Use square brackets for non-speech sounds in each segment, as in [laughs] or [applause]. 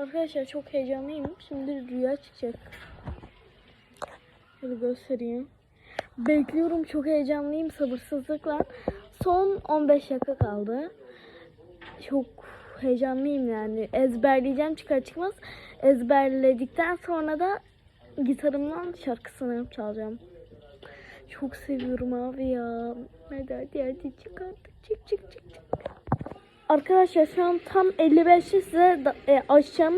Arkadaşlar çok heyecanlıyım. Şimdi rüya çıkacak. Şöyle göstereyim. Bekliyorum çok heyecanlıyım sabırsızlıkla. Son 15 dakika kaldı. Çok heyecanlıyım yani. Ezberleyeceğim çıkar çıkmaz. Ezberledikten sonra da gitarımdan şarkısını çalacağım. Çok seviyorum abi ya. Hadi hadi hadi çık. Çık çık çık çık. Arkadaşlar şu an tam 55'i size da, e, açacağım.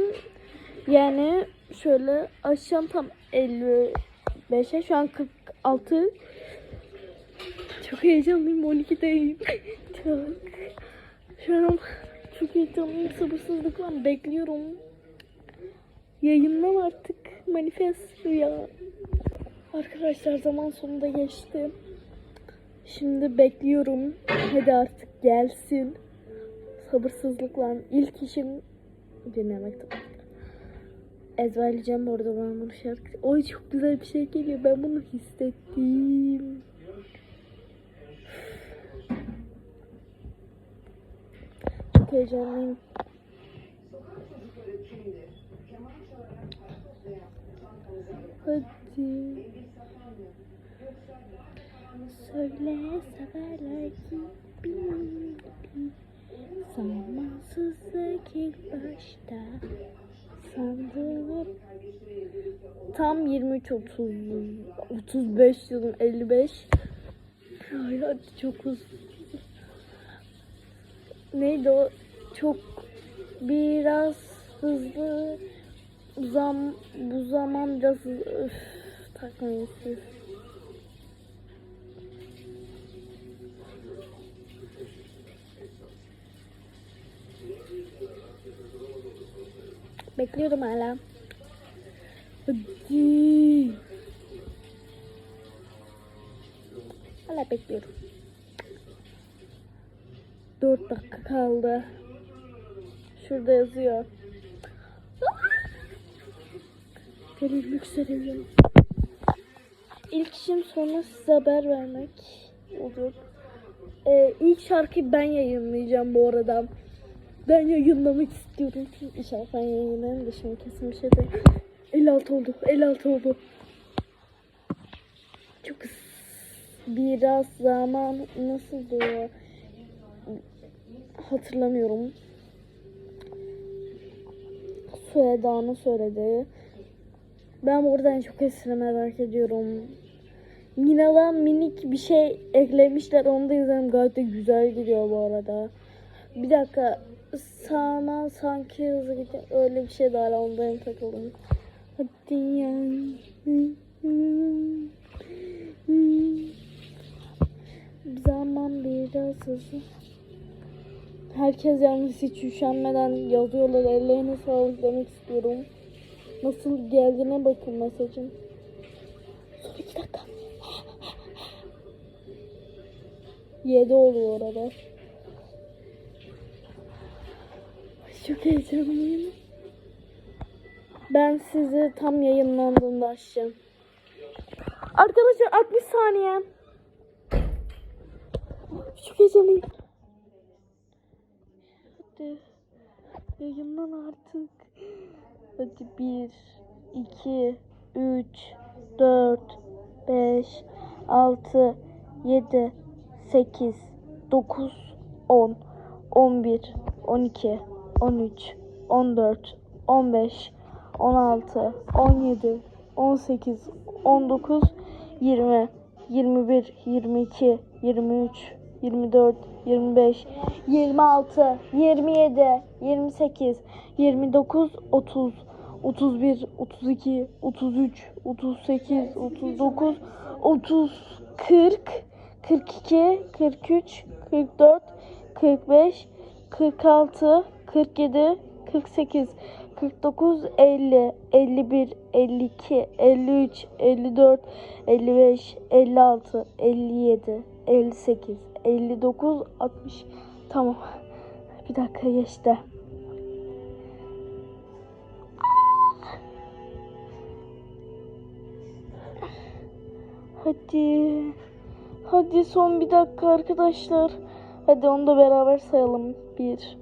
Yani şöyle açacağım tam 55'e. Şu an 46. Çok heyecanlıyım. 12'deyim. [laughs] çok. Şu an çok heyecanlıyım. Sabırsızlıkla bekliyorum. Yayınlan artık. Manifest ya. Arkadaşlar zaman sonunda geçti. Şimdi bekliyorum. Hadi artık gelsin. Sabırsızlıkla ilk işim dinlemek tabii. Ezberleyeceğim bu ben bunu şarkı. Oy çok güzel bir şey geliyor. Ben bunu hissettim. Çok heyecanlıyım. Hadi. Söyle severler gibi Zamansızlık ilk başta Sandım Tam 23 30 35 yılım 55 Ay hadi çok uzun Neydi o çok biraz hızlı zam bu zaman biraz öf, takmayın siz. Bekliyorum hala. Hadi. Hala bekliyorum. 4 dakika kaldı. Şurada yazıyor. Gerilmek üzereyim. İlk işim sonra size haber vermek olur. Ee, ilk şarkıyı ben yayınlayacağım bu arada. Ben yayınlamak istiyorum. İnşallah ben yayınlarım da şimdi kesin bir şey değil. 56 oldu. 56 oldu. Çok biraz zaman nasıldı o? Hatırlamıyorum. Sueda'nın söyledi. Ben buradan çok esine merak ediyorum. Mina'dan minik bir şey eklemişler. Onu da izledim. Gayet de güzel gidiyor bu arada. Bir dakika. Sağdan sanki hızlı gidiyor. Öyle bir şey daha ondayım takıldım. Hadi ya. Zaman biraz hızlı. Herkes yalnız hiç üşenmeden yazıyorlar. Ellerine sağlık demek istiyorum. Nasıl geldiğine bakın mesajın. Son iki dakika. Yedi oluyor orada. Çok heyecanlıyım. Ben sizi tam yayınlandığında açacağım. Arkadaşlar 60 saniye. Çok heyecanlıyım. Hadi. Yayınlan artık. Hadi 1, 2, 3, 4, 5, 6, 7, 8, 9, 10, 11, 12, 13, 14, 15, 16, 17, 18, 19, 20, 21, 22, 23, 24, 25, 26, 27, 28, 29, 30, 31, 32, 33, 38, 39, 30, 40, 42, 43, 44, 45, 46, 47, 48, 49, 50, 51, 52, 53, 54, 55, 56, 57, 58, 59, 60. Tamam. [laughs] Bir dakika geçti. Hadi. Hadi son bir dakika arkadaşlar. Hadi onu da beraber sayalım. 1,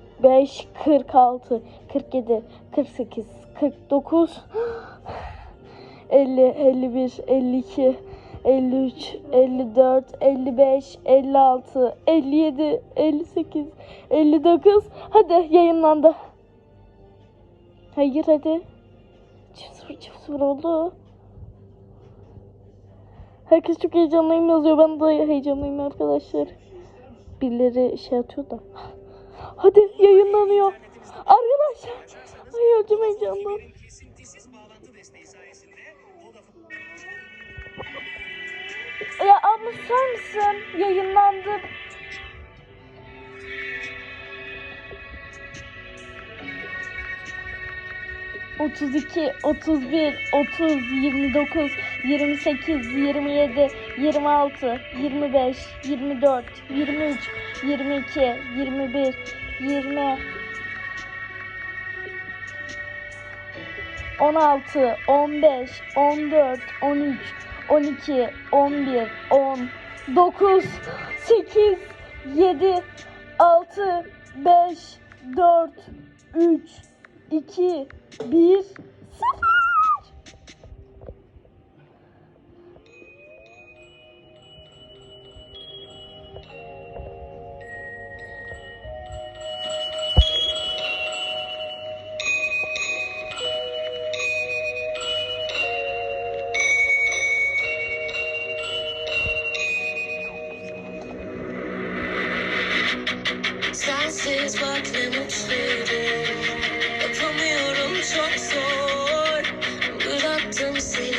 45, 46, 47, 48, 49, 50, 51, 52, 53, 54, 55, 56, 57, 58, 59. Hadi yayınlandı. Hayır hadi. Çift sıfır çift sıfır oldu. Herkes çok heyecanlıyım yazıyor. Ben de heyecanlıyım arkadaşlar. Birileri şey atıyor da. Hadi yayınlanıyor. Arkadaşlar. Ay öleceğim heyecandan. Ya abla mısın? Yayınlandı. Otuz iki, otuz bir, otuz, yirmi dokuz, yirmi sekiz, yirmi yedi, yirmi altı, yirmi beş, yirmi dört, yirmi üç, yirmi iki, yirmi bir, yirmi, on altı, on beş, on dört, on üç, 12, 11, 10, 9, 8, 7, 6, 5, 4, 3, 2, 1, 0. to see.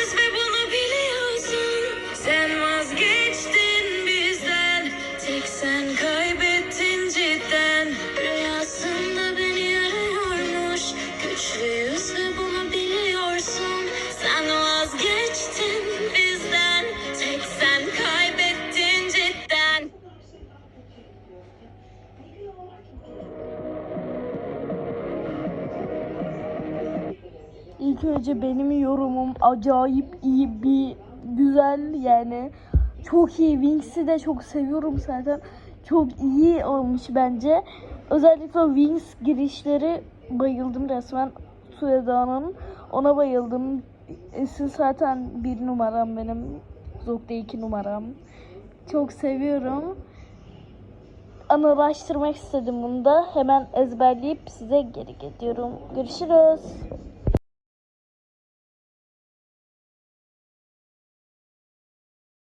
Because we ilk önce benim yorumum acayip iyi bir güzel yani çok iyi. Wings'i de çok seviyorum zaten. Çok iyi olmuş bence. Özellikle Wings girişleri bayıldım resmen. Sueda'nın ona bayıldım. Esin zaten bir numaram benim. Zok'ta iki numaram. Çok seviyorum. Anılaştırmak istedim bunu da. Hemen ezberleyip size geri gidiyorum. Görüşürüz.